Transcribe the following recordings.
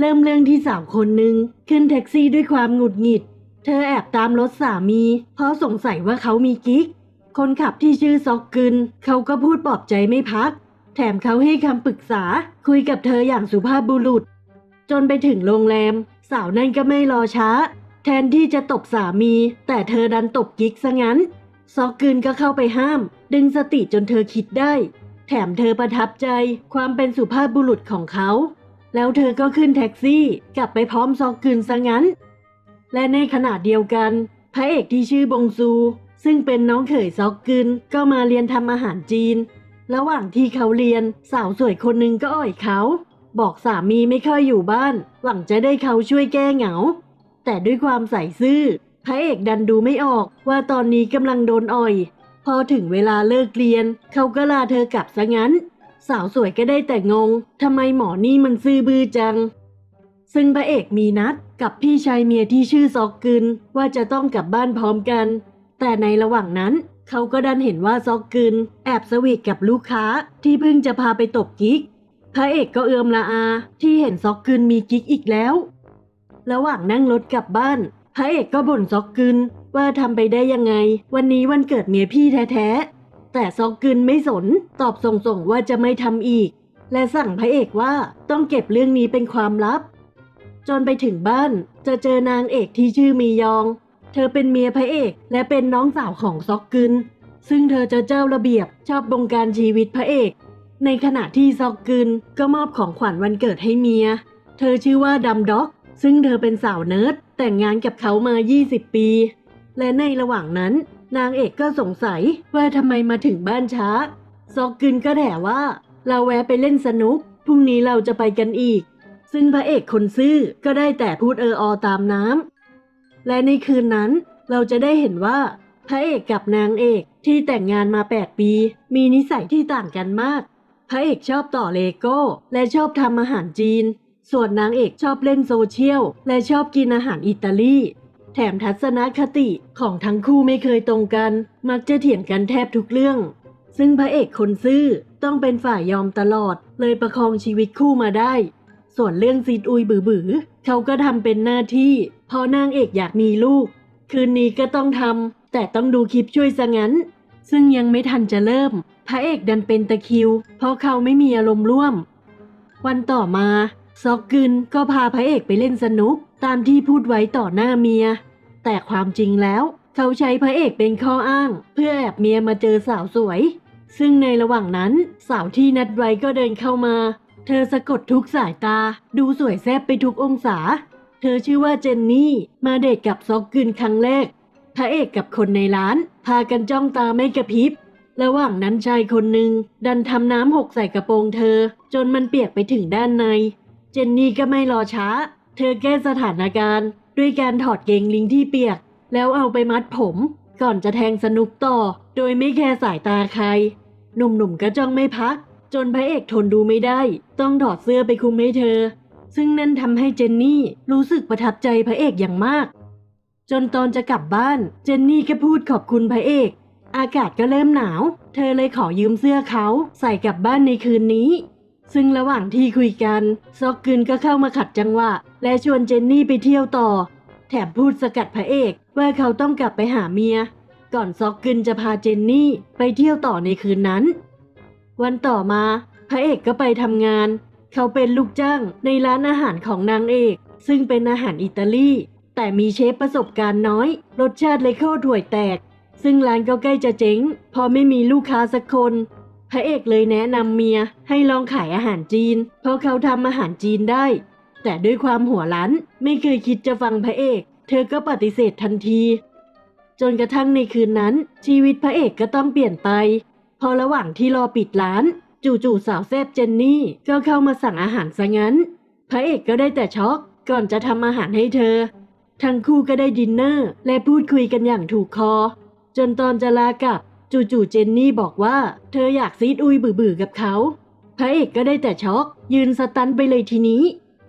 เริ่มเรื่องที่สาวคนหนึ่งขึ้นแท็กซี่ด้วยความหงุดหงิด เธอแอบตามรถสามี เพราะสงสัยว่าเขามีกิ๊ก คนขับที่ชื่อซอกกึนเขาก็พูดปลอบใจไม่พัก แถมเขาให้คำปรึกษา คุยกับเธออย่างสุภาพบุรุษ จนไปถึงโรงแรม สาวนั่นก็ไม่รอช้า แทนที่จะตบสามี แต่เธอดันตบกิ๊กซะงั้น ซอกกึนก็เข้าไปห้าม ดึงสติจนเธอคิดได้ แถมเธอประทับใจความเป็นสุภาพบุรุษของเขา แล้วเธอก็ขึ้นแท็กซี่กลับไปพร้อมซอกกึนซะงั้น และในขณะเดียวกัน พระเอกที่ชื่อบงซู ซึ่งเป็นน้องเขยซอกกึนก็มาเรียนทำอาหารจีน ระหว่างที่เขาเรียนสาวสวยคนหนึ่งก็อ่อยเขา บอกสามีไม่ค่อยอยู่บ้าน หวังจะได้เขาช่วยแก้เหงา แต่ด้วยความใส่ซื่อ พระเอกดันดูไม่ออกว่าตอนนี้กำลังโดนอ่อย พอถึงเวลาเลิกเรียน เขาก็ลาเธอกลับซะงั้น สาวสวยก็ได้แต่งงทำไมหมอนี่มันซื่อบื้อจัง ซึ่งพระเอกมีนัดกับพี่ชายเมียที่ชื่อซอกกึนว่าจะต้องกลับบ้านพร้อมกัน แต่ในระหว่างนั้นเขาก็ดันเห็นว่าซอกกึนแอบสวีทกับลูกค้าที่เพิ่งจะพาไปตบกิ๊ก พระเอกก็เอือมละอา ที่เห็นซอกกึนมีกิ๊กอีกแล้ว ระหว่างนั่งรถกลับบ้าน พระเอกก็บ่นซอกกึนว่าทำไปได้ยังไง วันนี้วันเกิดเมียพี่แท้ๆ แต่ซอกกึนไม่สน ตอบส่งๆว่าจะไม่ทำอีก และสั่งพระเอกว่าต้องเก็บเรื่องนี้เป็นความลับ จนไปถึงบ้านจะเจอนางเอกที่ชื่อมียอง เธอเป็นเมียพระเอกและเป็นน้องสาวของซอกกึน ซึ่งเธอจะเจ้าระเบียบชอบบงการชีวิตพระเอก ในขณะที่ซอกกึนก็มอบของขวัญวันเกิดให้เมีย เธอชื่อว่าดัมด็อก ซึ่งเธอเป็นสาวเนิร์ดแต่งงานกับเขามา 20 ปี และในระหว่างนั้น นางเอกก็สงสัยว่าทำไมมาถึงบ้านช้า ซอกกึนก็แถว่า เราแวะไปเล่นสนุก พรุ่งนี้เราจะไปกันอีก ซึ่งพระเอกคนซื่อก็ได้แต่พูดเอออตามน้ำ และในคืนนั้นเราจะได้เห็นว่า พระเอกกับนางเอกที่แต่งงานมา 8 ปี มีนิสัยที่ต่างกันมาก พระเอกชอบต่อเลโก้ และชอบทำอาหารจีน ส่วนนางเอกชอบเล่นโซเชียล และชอบกินอาหารอิตาลี แถมทัศนคติของทั้งคู่ไม่เคยตรงกัน มักจะเถียงกันแทบทุกเรื่อง ซึ่งพระเอกคนซื่อต้องเป็นฝ่ายยอมตลอด เลยประคองชีวิตคู่มาได้ ส่วนเรื่องซีดอุยบือบือเขาก็ทำเป็นหน้าที่เพราะนางเอกอยากมีลูก คืนนี้ก็ต้องทำแต่ต้องดูคลิปช่วยซะงั้น ซึ่งยังไม่ทันจะเริ่ม พระเอกดันเป็นตะคิว เพราะเขาไม่มีอารมณ์ร่วม วันต่อมาซอกกึนก็พาพระเอกไปเล่นสนุก ตามที่พูดไว้ต่อหน้าเมีย แต่ความจริงแล้ว เขาใช้พระเอกเป็นข้ออ้าง เพื่อแอบเมียมาเจอสาวสวย ซึ่งในระหว่างนั้นสาวที่นัดไว้ก็เดินเข้ามา เธอสะกดทุกสายตา ดูสวยแซ่บไปทุกองศา เธอชื่อว่าเจนนี่มาเดทกับซอกกึนครั้งแรกพระเอกกับคนในร้าน พากันจ้องตาไม่กระพริบระหว่างนั้นชายคนหนึ่งดันทำน้ำหกใส่กระโปรงเธอ จนมันเปียกไปถึงด้านใน เจนนี่ก็ไม่รอช้า เธอแก้สถานการณ์ ด้วยการถอดเกงลิงที่เปียก แล้วเอาไปมัดผม ก่อนจะแทงสนุกต่อ โดยไม่แคร์สายตาใคร หนุ่มๆก็จ้องไม่พัก จนพระเอกทนดูไม่ได้ ต้องถอดเสื้อไปคุมให้เธอ ซึ่งนั่นทำให้เจนนี่รู้สึกประทับใจพระเอกอย่างมาก จนตอนจะกลับบ้าน เจนนี่ก็พูดขอบคุณพระเอก อากาศก็เริ่มหนาว เธอเลยขอยืมเสื้อเขาใส่กลับบ้านในคืนนี้ ซึ่งระหว่างที่คุยกัน ซอกกึนก็เข้ามาขัดจังหวะ และชวนเจนนี่ไปเที่ยวต่อ แถมพูดสกัดพระเอกว่าเขาต้องกลับไปหาเมีย ก่อนซอกกึนจะพาเจนนี่ไปเที่ยวต่อในคืนนั้น วันต่อมา พระเอกก็ไปทำงาน เขาเป็นลูกจ้างในร้านอาหารของนางเอก ซึ่งเป็นอาหารอิตาลีแต่มีเชฟประสบการณ์น้อย รสชาติเลยเข้าถ่วยแตก ซึ่งร้านก็ใกล้จะเจ๊งพอไม่มีลูกค้าสักคน พระเอกเลยแนะนำเมียให้ลองขายอาหารจีน เพราะเขาทำอาหารจีนได้ แต่ด้วยความหัวล้นไม่เคยคิดจะฟังพระเอก เธอก็ปฏิเสธทันที จนกระทั่งในคืนนั้น ชีวิตพระเอกก็ต้องเปลี่ยนไป พอระหว่างที่รอปิดร้าน จู่ๆสาวแซบเจนนี่ก็เข้ามาสั่งอาหารซะงั้น พระเอกก็ได้แต่ช็อกก่อนจะทำอาหารให้เธอ ทั้งคู่ก็ได้ดินเนอร์และพูดคุยกันอย่างถูกคอ จนตอนจะลากลับ จู่ๆเจนนี่บอกว่า เธออยากซีดอุยบื่อๆกับเขาพระเอกก็ได้แต่ช็อก ยืนสตันไปเลยทีนี้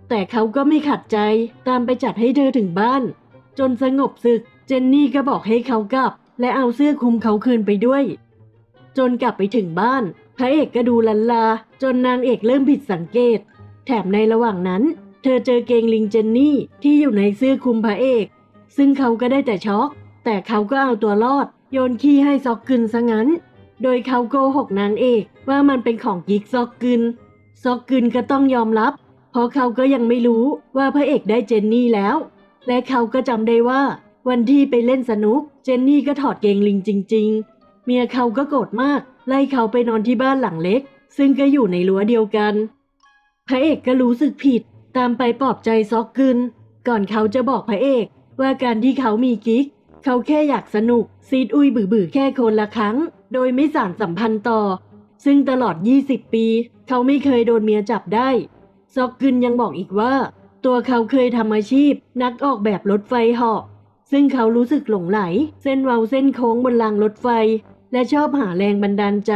แต่เขาก็ไม่ขัดใจตามไปจัดให้เธอถึงบ้าน จนสงบศึก เจนนี่ก็บอกให้เขากลับ และเอาเสื้อคลุมเขาคืนไปด้วย จนกลับไปถึงบ้าน พระเอกก็ดูลันลา จนนางเอกเริ่มผิดสังเกต แถมในระหว่างนั้น เธอเจอเกงลิงเจนนี่ที่อยู่ในเสื้อคลุมพระเอก ซึ่งเขาก็ได้แต่ช็อก แต่เขาก็เอาตัวรอด โยนขี้ให้ซอกกึนซะงั้น โดยเขาโกหกนางเอกว่ามันเป็นของกิ๊กซอกกึน ซอกกึนก็ต้องยอมรับ เพราะเขาก็ยังไม่รู้ว่าพระเอกได้เจนนี่แล้ว และเขาก็จำได้ว่า วันที่ไปเล่นสนุก เจนนี่ก็ถอดเกงลิงจริง ๆ เมียเขาก็โกรธมาก ไล่เขาไปนอนที่บ้านหลังเล็ก ซึ่งก็อยู่ในรั้วเดียวกัน พระเอกก็รู้สึกผิด ตามไปปลอบใจซอกกึน ก่อนเขาจะบอกพระเอกว่าการที่เขามีกิ๊ก เขาแค่อยากสนุก ซีดอุ้ยบื่อๆแค่คนละครั้ง โดยไม่สานสัมพันธ์ต่อ ซึ่งตลอด 20 ปี เขาไม่เคยโดนเมียจับได้ ซอกกึนยังบอกอีกว่า ตัวเขาเคยทำอาชีพ นักออกแบบรถไฟเหาะซึ่งเขารู้สึกหลงไหล เส้นเว้าเส้นโค้งบนรางรถไฟ และชอบหาแรงบันดาลใจ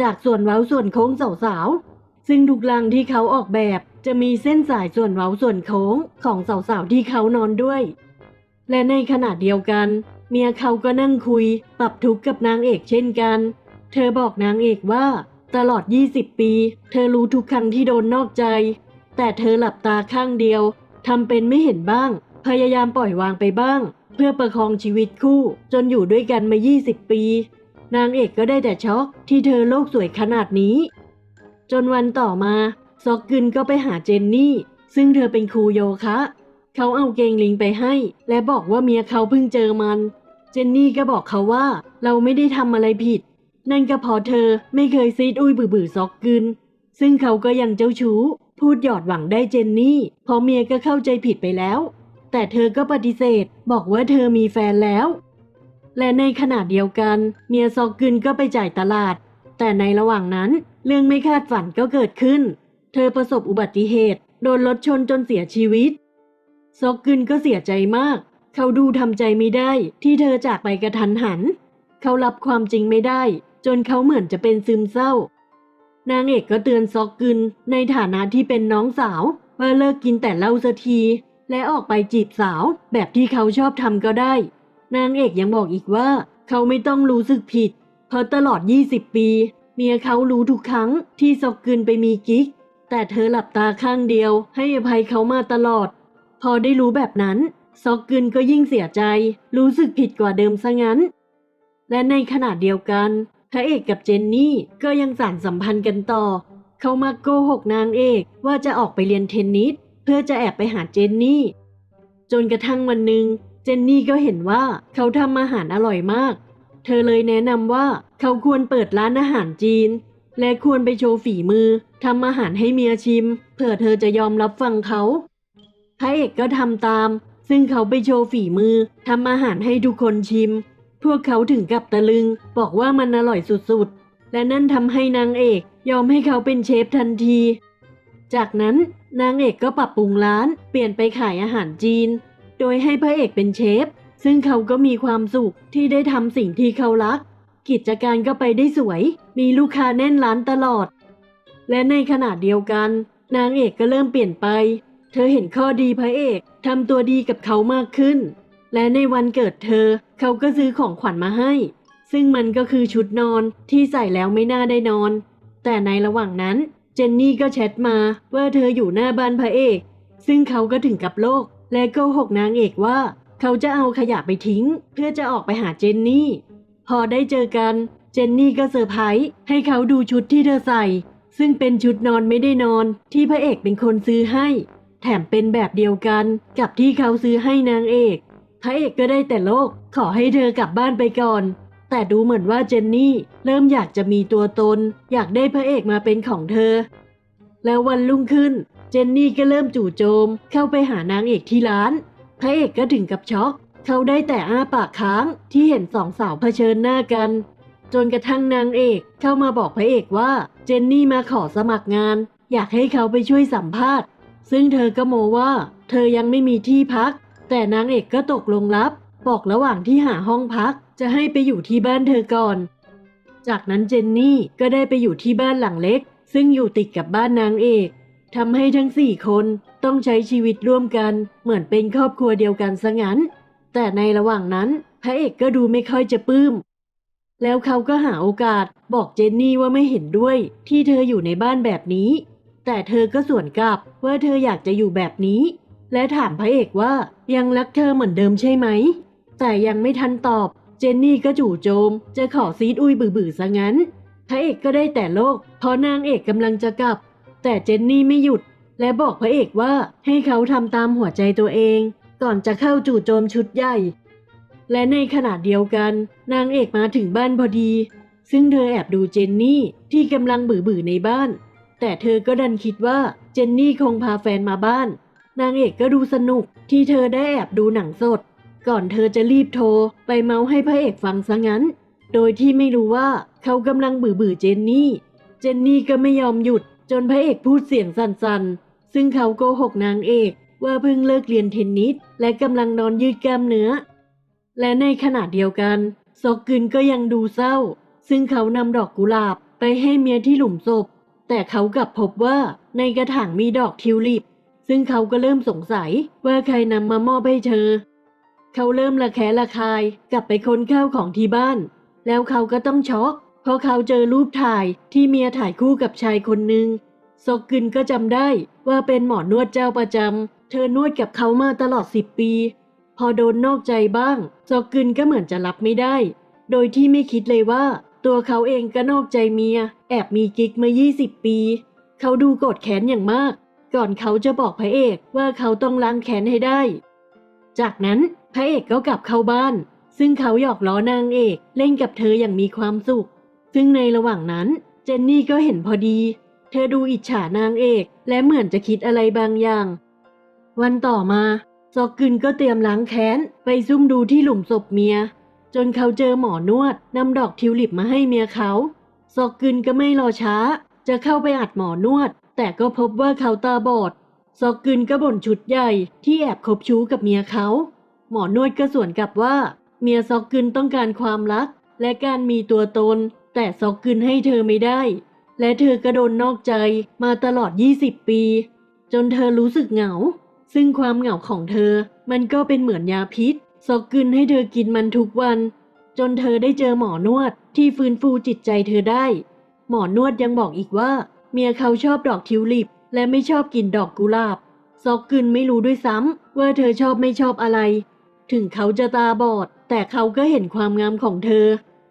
จากส่วนเว้าส่วนโค้งสาวๆซึ่งทุกรางที่เขาออกแบบจะมีเส้นสายส่วนเว้าส่วนโค้งของสาวๆที่เขานอนด้วย และในขณะเดียวกัน เมียเขาก็นั่งคุย ปรับทุกข์กับนางเอกเช่นกัน เธอบอกนางเอกว่า ตลอด 20 ปี เธอรู้ทุกครั้งที่โดนนอกใจ แต่เธอหลับตาข้างเดียวทำเป็นไม่เห็นบ้าง พยายามปล่อยวางไปบ้าง เพื่อประคองชีวิตคู่ จนอยู่ด้วยกันมา 20 ปี นางเอกก็ได้แต่ช็อกที่เธอโลกสวยขนาดนี้ จนวันต่อมา ซอกกึนก็ไปหาเจนนี่ ซึ่งเธอเป็นครูโยคะ เขาเอาเกงลิงไปให้ และบอกว่าเมียเขาเพิ่งเจอมัน เจนนี่ก็บอกเขาว่าเราไม่ได้ทำอะไรผิด นั่นก็พอเธอไม่เคยซีดอุ้ยบื่อๆซอกกึนซึ่งเขาก็ยังเจ้าชู้ พูดหยอดหวังได้เจนนี่พราะเมียก็เข้าใจผิดไปแล้ว แต่เธอก็ปฏิเสธ บอกว่าเธอมีแฟนแล้ว และในขณะเดียวกัน เมียซอกกึนก็ไปจ่ายตลาด แต่ในระหว่างนั้น เรื่องไม่คาดฝันก็เกิดขึ้น เธอประสบอุบัติเหตุ โดนรถชนจนเสียชีวิต ซอกกึนก็เสียใจมาก เขาดูทำใจไม่ได้ ที่เธอจากไปกระทันหัน เขารับความจริงไม่ได้ จนเขาเหมือนจะเป็นซึมเศร้า นางเอกก็เตือนซอกกึนในฐานะที่เป็นน้องสาวว่าเลิกกินแต่เหล้าสักที และออกไปจีบสาวแบบที่เขาชอบทำก็ได้ นางเอกยังบอกอีกว่า เขาไม่ต้องรู้สึกผิด เพราะตลอด 20 ปี เมียเขารู้ทุกครั้งที่ซอกกึนไปมีกิ๊กแต่เธอหลับตาข้างเดียว ให้อภัยเขามาตลอด พอได้รู้แบบนั้น ซอกกึนก็ยิ่งเสียใจ รู้สึกผิดกว่าเดิมซะงั้น และในขณะเดียวกัน พระเอกกับเจนนี่ก็ยังสานสัมพันธ์กันต่อ เขามาโกหกนางเอกว่าจะออกไปเรียนเทนนิสเพื่อจะแอบไปหาเจนนี่ จนกระทั่งวันหนึ่งเจนนี่ก็เห็นว่าเขาทำอาหารอร่อยมาก เธอเลยแนะนำว่าเขาควรเปิดร้านอาหารจีน และควรไปโชว์ฝีมือทำอาหารให้เมียชิมเผื่อเธอจะยอมรับฟังเขา พระเอกก็ทำตาม ซึ่งเขาไปโชว์ฝีมือทำอาหารให้ทุกคนชิม พวกเขาถึงกับตะลึง บอกว่ามันอร่อยสุดๆ และนั่นทำให้นางเอกยอมให้เขาเป็นเชฟทันที จากนั้นนางเอกก็ปรับปรุงร้าน เปลี่ยนไปขายอาหารจีน โดยให้พระเอกเป็นเชฟ ซึ่งเขาก็มีความสุขที่ได้ทำสิ่งที่เขารัก กิจการก็ไปได้สวย มีลูกค้าแน่นร้านตลอด และในขณะเดียวกัน นางเอกก็เริ่มเปลี่ยนไป เธอเห็นข้อดีพระเอกทำตัวดีกับเขามากขึ้น และในวันเกิดเธอเขาก็ซื้อของขวัญมาให้ ซึ่งมันก็คือชุดนอนที่ใส่แล้วไม่น่าได้นอน แต่ในระหว่างนั้นเจนนี่ก็แชทมาว่าเธออยู่หน้าบ้านพระเอก ซึ่งเขาก็ถึงกับโลก และโกหกนางเอกว่า เขาจะเอาขยะไปทิ้ง เพื่อจะออกไปหาเจนนี่ พอได้เจอกันเจนนี่ก็เซอร์ไพรส์ให้เขาดูชุดที่เธอใส่ ซึ่งเป็นชุดนอนไม่ได้นอนที่พระเอกเป็นคนซื้อให้ แถมเป็นแบบเดียวกันกับที่เขาซื้อให้นางเอกพระเอกก็ได้แต่โลกขอให้เธอกลับบ้านไปก่อน แต่ดูเหมือนว่าเจนนี่เริ่มอยากจะมีตัวตน อยากได้พระเอกมาเป็นของเธอ แล้ววันรุ่งขึ้น เจนนี่ก็เริ่มจู่โจม เข้าไปหานางเอกที่ร้าน พระเอกก็ถึงกับช็อกเขาได้แต่อ้าปากค้างที่เห็นสองสาวเผชิญหน้ากัน จนกระทั่งนางเอกเข้ามาบอกพระเอกว่า เจนนี่มาขอสมัครงาน อยากให้เขาไปช่วยสัมภาษณ์ ซึ่งเธอก็โมว่า เธอยังไม่มีที่พัก แต่นางเอกก็ตกลงรับ บอกระหว่างที่หาห้องพัก จะให้ไปอยู่ที่บ้านเธอก่อน จากนั้นเจนนี่ก็ได้ไปอยู่ที่บ้านหลังเล็ก ซึ่งอยู่ติดกับบ้านนางเอกทำให้ทั้งสี่คนต้องใช้ชีวิตร่วมกัน เหมือนเป็นครอบครัวเดียวกันซะงั้น แต่ในระหว่างนั้น พระเอกก็ดูไม่ค่อยจะปลื้มแล้วเขาก็หาโอกาสบอกเจนนี่ว่าไม่เห็นด้วย ที่เธออยู่ในบ้านแบบนี้ แต่เธอก็สวนกลับว่าเธออยากจะอยู่แบบนี้ และถามพระเอกว่ายังรักเธอเหมือนเดิมใช่ไหม แต่ยังไม่ทันตอบ เจนนี่ก็จู่โจม จะขอซีดอุ้ยบื่อๆซะงั้น พระเอกก็ได้แต่โลก เพราะนางเอกกำลังจะกลับ แต่เจนนี่ไม่หยุด และบอกพระเอกว่าให้เขาทำตามหัวใจตัวเอง ก่อนจะเข้าจู่โจมชุดใหญ่ และในขณะเดียวกัน นางเอกมาถึงบ้านพอดี ซึ่งเธอแอบดูเจนนี่ที่กำลังบื่อๆในบ้าน แต่เธอก็ดันคิดว่าเจนนี่คงพาแฟนมาบ้าน นางเอกก็ดูสนุกที่เธอได้แอบดูหนังสด ก่อนเธอจะรีบโทรไปเมาให้พระเอกฟังซะงั้น โดยที่ไม่รู้ว่าเขากำลังบื่อบื่อๆเจนนี่ เจนนี่ก็ไม่ยอมหยุดจนพระเอกพูดเสียงสั่นๆ ซึ่งเขาโกหกนางเอกว่าเพิ่งเลิกเรียนเทนนิสและกำลังนอนยืดกล้ามเนื้อ และในขณะเดียวกันซอกกึนก็ยังดูเศร้า ซึ่งเขานำดอกกุหลาบไปให้เมียที่หลุมศพ แต่เขากลับพบว่าในกระถางมีดอกทิวลิป ซึ่งเขาก็เริ่มสงสัยว่าใครนำมามอบให้เธอ เขาเริ่มระแคะระคายกลับไปค้นข้าวของที่บ้าน แล้วเขาก็ต้องช็อกเพราะเขาเจอรูปถ่ายที่เมียถ่ายคู่กับชายคนหนึ่งซอกกึนก็จำได้ว่าเป็นหมอนวดเจ้าประจำเธอนวดกับเขามาตลอดสิบปี พอโดนนอกใจบ้างซอกกึนก็เหมือนจะรับไม่ได้ โดยที่ไม่คิดเลยว่า ตัวเขาเองก็นอกใจเมีย แอบมีกิ๊กมา 20 ปี เขาดูโกรธแค้นอย่างมาก ก่อนเขาจะบอกพระเอกว่าเขาต้องล้างแค้นให้ได้ จากนั้นพระเอกก็กลับเข้าบ้าน ซึ่งเขาหยอกล้อนางเอกเล่นกับเธออย่างมีความสุข ซึ่งในระหว่างนั้นเจนนี่ก็เห็นพอดี เธอดูอิจฉานางเอกและเหมือนจะคิดอะไรบางอย่าง วันต่อมาซอกกึนก็เตรียมล้างแค้นไปซุ่มดูที่หลุมศพเมีย จนเขาเจอหมอนวดนำดอกทิวลิปมาให้เมียเขาซอกกึนก็ไม่รอช้า จะเข้าไปอัดหมอนวด แต่ก็พบว่าเขาตาบอดซอกกึนก็บ่นชุดใหญ่ที่แอบคบชู้กับเมียเขา หมอนวดก็สวนกลับว่า เมียซอกกึนต้องการความรัก และการมีตัวตน แต่ซอกกึนให้เธอไม่ได้ และเธอก็โดนนอกใจมาตลอด 20 ปี จนเธอรู้สึกเหงา ซึ่งความเหงาของเธอมันก็เป็นเหมือนยาพิษ ซอกกึนให้เธอกินมันทุกวัน จนเธอได้เจอหมอนวดที่ฟื้นฟูจิตใจเธอได้ หมอนวดยังบอกอีกว่า เมียเขาชอบดอกทิวลิป และไม่ชอบกินดอกกุหลาบ ซอกกึนไม่รู้ด้วยซ้ำว่าเธอชอบไม่ชอบอะไร ถึงเขาจะตาบอด แต่เขาก็เห็นความงามของเธอ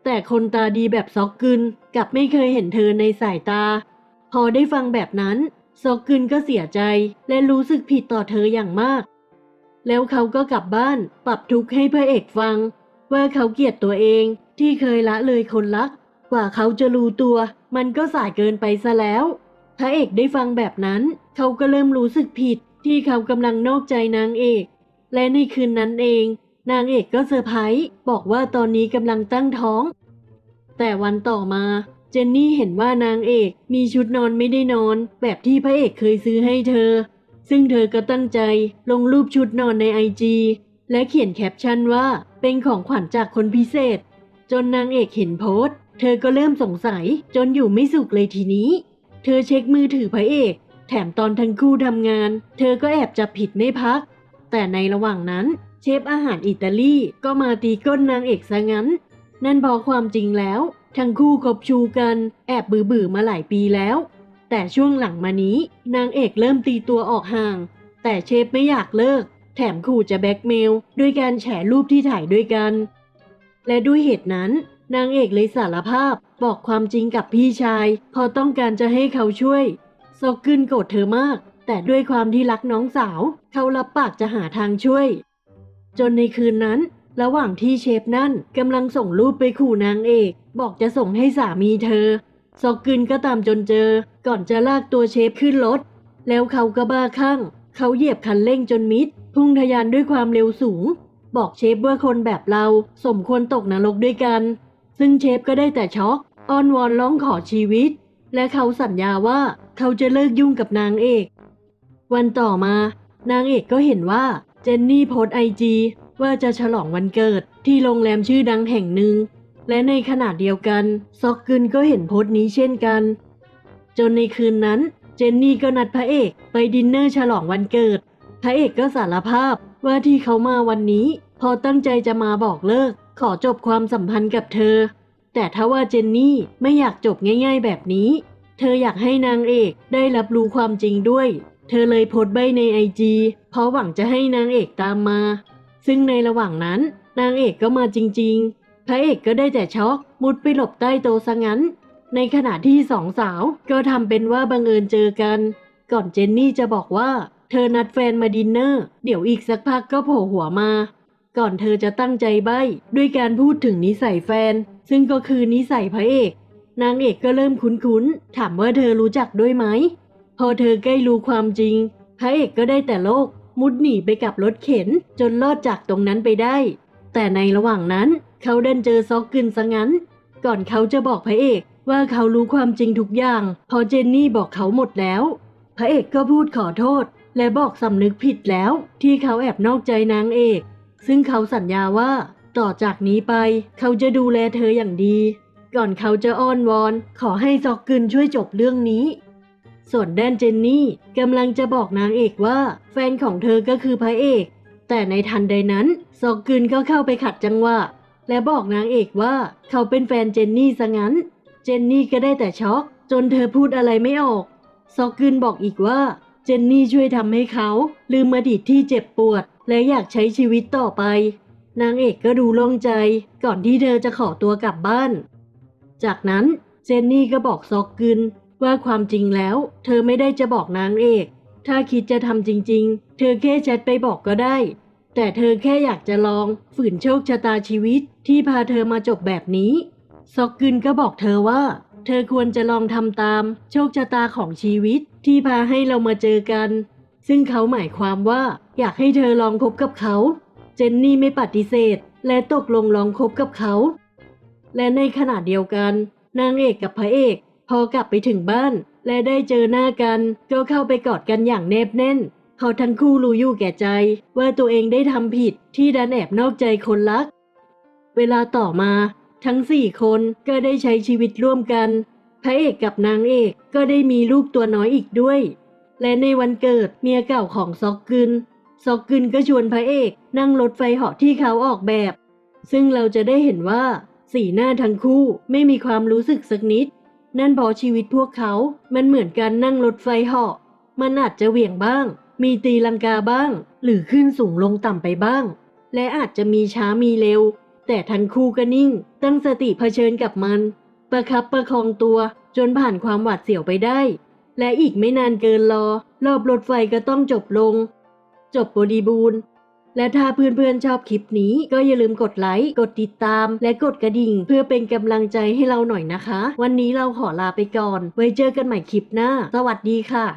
แต่คนตาดีแบบซอกกึนกลับไม่เคยเห็นเธอในสายตา พอได้ฟังแบบนั้นซอกกึนก็เสียใจและรู้สึกผิดต่อเธออย่างมาก แล้วเขาก็กลับบ้านปรับทุกข์ให้พระเอกฟัง ว่าเขาเกลียดตัวเองที่เคยละเลยคนรัก กว่าเขาจะรู้ตัว มันก็สายเกินไปซะแล้ว พระเอกได้ฟังแบบนั้น เขาก็เริ่มรู้สึกผิดที่เขากำลังนอกใจนางเอก และในคืนนั้นเอง นางเอกก็เซอร์ไพรส์บอกว่าตอนนี้กำลังตั้งท้อง แต่วันต่อมาเจนนี่เห็นว่านางเอกมีชุดนอนไม่ได้นอน แบบที่พระเอกเคยซื้อให้เธอ ซึ่งเธอก็ตั้งใจลงรูปชุดนอนในไอจีและเขียนแคปชั่นว่าเป็นของขวัญจากคนพิเศษ จนนางเอกเห็นโพสต์ เธอก็เริ่มสงสัยจนอยู่ไม่สุขเลยทีนี้ เธอเช็คมือถือพระเอก แถมตอนทั้งคู่ทำงาน เธอก็แอบจับผิดไม่พัก แต่ในระหว่างนั้น เชฟอาหารอิตาลีก็มาตีก้นนางเอกซะงั้น นั่นพราะความจริงแล้ว ทั้งคู่คบชูกัน แอบบือบือๆมาหลายปีแล้ว แต่ช่วงหลังมานี้ นางเอกเริ่มตีตัวออกห่าง แต่เชฟไม่อยากเลิก แถมขู่จะแบ็กเมลด้วยการแฉรูปที่ถ่ายด้วยกัน และด้วยเหตุนั้น นางเอกเลยสารภาพบอกความจริงกับพี่ชาย พอต้องการจะให้เขาช่วยซอกกึนโกรธเธอมาก แต่ด้วยความที่รักน้องสาว เขารับปากจะหาทางช่วย จนในคืนนั้น ระหว่างที่เชฟนั่นกำลังส่งรูปไปขู่นางเอก บอกจะส่งให้สามีเธอ ซอกกึนก็ตามจนเจอ ก่อนจะลากตัวเชฟขึ้นรถ แล้วเขาก็บ้าคลั่ง เขาเหยียบคันเร่งจนมิด พุ่งทะยานด้วยความเร็วสูง บอกเชฟว่าคนแบบเราสมควรตกนรกด้วยกัน ซึ่งเชฟก็ได้แต่ช็อก อ้อนวอนร้องขอชีวิต และเขาสัญญาว่าเขาจะเลิกยุ่งกับนางเอก วันต่อมา นางเอกก็เห็นว่าเจนนี่โพสไอจีว่าจะฉลองวันเกิดที่โรงแรมชื่อดังแห่งหนึ่ง และในขณะเดียวกัน ซอกกึนก็เห็นโพสต์นี้เช่นกัน จนในคืนนั้น เจนนี่ก็นัดพระเอกไปดินเนอร์ฉลองวันเกิด พระเอกก็สารภาพว่าที่เขามาวันนี้ พอตั้งใจจะมาบอกเลิก ขอจบความสัมพันธ์กับเธอ แต่ถ้าว่าเจนนี่ไม่อยากจบง่าย ๆ แบบนี้ เธออยากให้นางเอกได้รับรู้ความจริงด้วย เธอเลยโพสต์ใบในไอจีเพราะหวังจะให้นางเอกตามมา ซึ่งในระหว่างนั้น นางเอกก็มาจริง ๆ ระเอกก็ได้แต่ช็อกมุดไปหลบใต้โต๊ะซะงั้น ในขณะที่สองสาวก็ทำเป็นว่าบังเอิญเจอกัน ก่อนเจนนี่จะบอกว่า เธอนัดแฟนมาดินเนอร์ เดี๋ยวอีกสักพักก็โผล่หัวมา ก่อนเธอจะตั้งใจใบ้ ด้วยการพูดถึงนิสัยแฟน ซึ่งก็คือนิสัยพระเอก นางเอกก็เริ่มคุ้นๆถามว่าเธอรู้จักด้วยไหมพอเธอใกล้รู้ความจริง พระเอกก็ได้แต่โลก มุดหนีไปกับรถเข็นจนรอดจากตรงนั้นไปได้ แต่ในระหว่างนั้น เขาดันเจอซอกกึนซะงั้น ก่อนเขาจะบอกพระเอกว่าเขารู้ความจริงทุกอย่าง พอเจนนี่บอกเขาหมดแล้ว พระเอกก็พูดขอโทษ และบอกสำนึกผิดแล้ว ที่เขาแอบนอกใจนางเอก ซึ่งเขาสัญญาว่า ต่อจากนี้ไป เขาจะดูแลเธออย่างดี ก่อนเขาจะอ้อนวอน ขอให้ซอกกึนช่วยจบเรื่องนี้ ส่วนแดนเจนนี่กำลังจะบอกนางเอกว่า แฟนของเธอก็คือพระเอก แต่ในทันใดนั้นซอกกึนก็เข้าไปขัดจังหวะ และบอกนางเอกว่าเขาเป็นแฟนเจนนี่ซะงั้น เจนนี่ก็ได้แต่ช็อกจนเธอพูดอะไรไม่ออก ซอกกึนบอกอีกว่าเจนนี่ช่วยทำให้เขา ลืมอดีตที่เจ็บปวด และอยากใช้ชีวิตต่อไป นางเอกก็ดูโล่งใจ ก่อนที่เธอจะขอตัวกลับบ้าน จากนั้นเจนนี่ก็บอกซอกกึนว่าความจริงแล้ว เธอไม่ได้จะบอกนางเอก ถ้าคิดจะทำจริง ๆ เธอแค่แชทไปบอกก็ได้ แต่เธอแค่อยากจะลองฝืนโชคชะตาชีวิตที่พาเธอมาจบแบบนี้ ซอกกึนก็บอกเธอว่า เธอควรจะลองทำตามโชคชะตาของชีวิตที่พาให้เรามาเจอกัน ซึ่งเขาหมายความว่าอยากให้เธอลองคบกับเขา เจนนี่ไม่ปฏิเสธ และตกลงลองคบกับเขา และในขณะเดียวกันนางเอกกับพระเอก พอกลับไปถึงบ้าน และได้เจอหน้ากัน ก็เข้าไปกอดกันอย่างแนบแน่น เขาทั้งคู่รู้อยู่แก่ใจ ว่าตัวเองได้ทำผิดที่ดันแอบนอกใจคนรัก เวลาต่อมาทั้งสี่คนก็ได้ใช้ชีวิตร่วมกัน พระเอกกับนางเอกก็ได้มีลูกตัวน้อยอีกด้วย และในวันเกิดเมียเก่าของซอกกึน ซอกกึนก็ชวนพระเอกนั่งรถไฟเหาะที่เขาออกแบบ ซึ่งเราจะได้เห็นว่า สีหน้าทั้งคู่ไม่มีความรู้สึกสักนิด นั่นเพราะชีวิตพวกเขา มันเหมือนการนั่งรถไฟเหาะ มันอาจจะเหวี่ยงบ้าง มีตีลังกาบ้าง หรือขึ้นสูงลงต่ำไปบ้าง และอาจจะมีช้ามีเร็ว แต่ทั้งคู่ก็นิ่ง ตั้งสติเผชิญกับมัน ประคับประคองตัวจนผ่านความหวาดเสียวไปได้ และอีกไม่นานเกินรอ รอบรถไฟก็ต้องจบลง จบบริบูรณ์และถ้าเพื่อนๆชอบคลิปนี้ก็อย่าลืมกดไลค์ กดติดตาม และกดกระดิ่ง เพื่อเป็นกำลังใจให้เราหน่อยนะคะ วันนี้เราขอลาไปก่อน ไว้เจอกันใหม่คลิปหน้า สวัสดีค่ะ